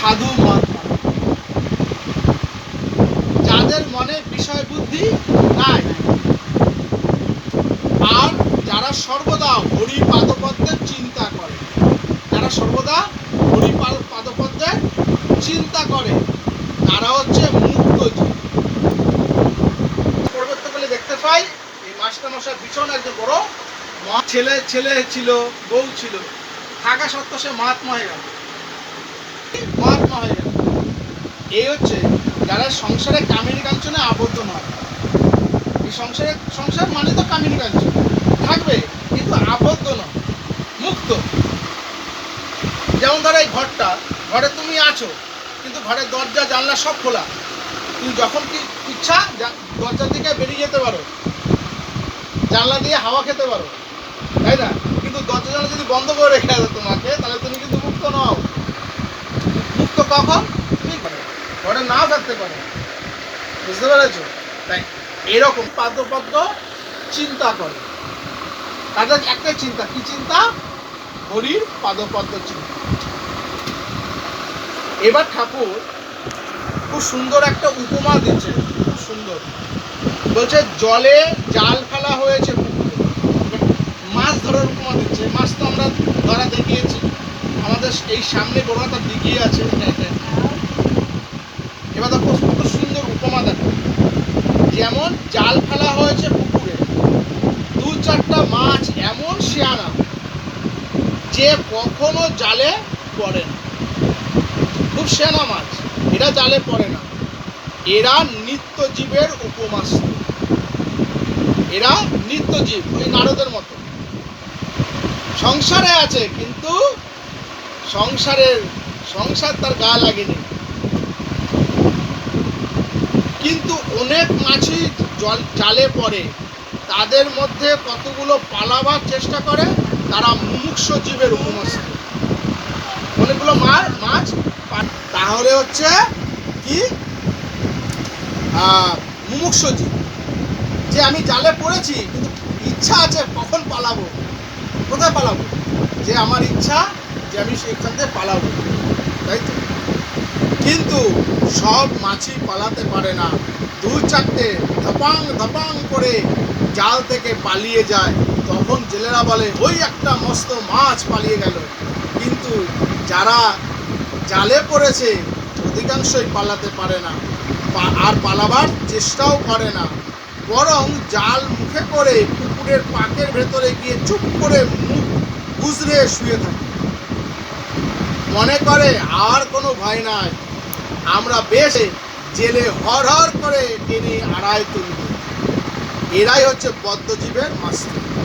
সাধু মহাত্মা যাদের মনে বিষয় বুদ্ধি নাই, আর যারা সর্বদা হরি পাদপদ্মের চিন্তা করে, যারা সর্বদা হরি পাদপদ্মের চিন্তা করে, তারা হচ্ছে মুক্ত জীব পরবর্তীকালে দেখতে পাই, এই মাস্টার মশাই ভীষণ একজন বড় ছেলে ছেলে ছিল, বউ ছিল। থাকা সত্ত্বেও সে মহাত্মা হয়ে গেল। এই হচ্ছে, যারা সংসারে কামিনী কাঞ্চনে আবদ্ধ নয়। এই সংসারে, সংসার মানে তো কামিনী কাঞ্চন। থাকবে, কিন্তু আবদ্ধ নয়, মুক্ত। যেমন ধরো এই ঘরটা, ঘরে তুমি আছো, কিন্তু ঘরের দরজা, জানলা সব খোলা। তুমি যখন কি ইচ্ছা দরজার দিকে বেরিয়ে যেতে পারো। জানলা দিয়ে হাওয়া খেতে পারো। তাই না? কিন্তু দরজা জানলা যদি বন্ধ করে রেখে তোমাকে, তাহলে তুমি কিন্তু মুক্ত নও। মুক্ত কখন তুমি ঘরে নাও থাকতে পারো। বুঝতে পেরেছ? তাই এরকম পাদ্যপদ্য চিন্তা করে। তাদের একটাই চিন্তা। কি চিন্তা? হরির পাদপদ্ম চিন্তা। এবার ঠাকুর খুব সুন্দর একটা উপমা দিচ্ছে। খুব সুন্দর। বলছে, জলে জাল ফেলা হয়েছে পুকুরে মাছ ধরার উপমা দিচ্ছে মাছ তো আমরা ধরা দেখিয়েছি আমাদের এই সামনে বড়মাতা দিঘি আছে। এবার দেখো কত সুন্দর উপমা দেখো। যেমন জাল ফেলা হয়েছে পুকুরে, দু চারটা মাছ এমন শেয়ানা যে কখনো জালে পড়ে না। খুব সেনা মাছ, এরা জালে পড়ে না। এরা নিত্য জীবের উপমাস্ত। এরা নিত্য জীব ওই নারদের মতো। সংসারে আছে, কিন্তু সংসারের, সংসার তার গা লাগেনি। কিন্তু অনেক মাছই জল জালে পড়ে। তাদের মধ্যে কতগুলো পালাবার চেষ্টা করে, তারা মুমুক্ষ জীবের উপমস্ত। অনেকগুলো মাছ তাহলে হচ্ছে কি? মুমুক্ষ জীব। যে আমি জালে পড়েছি, কিন্তু ইচ্ছা আছে কখন পালাবো, কোথায় পালাবো? যে আমার ইচ্ছা যে আমি সেখান থেকে পালাবো। তাই তো? কিন্তু সব মাছই পালাতে পারে না। দু চারটে ধপাং ধপাং করে জাল থেকে পালিয়ে যায়। তখন জেলেরা বলে, ওই একটা মস্ত মাছ পালিয়ে গেল। কিন্তু যারা জালে পড়েছে, অধিকাংশই পালাতে পারে না। আর পালাবার চেষ্টাও করে না। বরং জাল মুখে করে পুকুরের পাকের ভেতরে গিয়ে চুপ করে মুখ গুজরে শুয়ে থাকে। মনে করে, আর কোনো ভয় নাই। আমরা বেশ জেলে হর হর করে টেনে আড়ায় তুলব। এরাই হচ্ছে বদ্ধজীবের মাস্টার।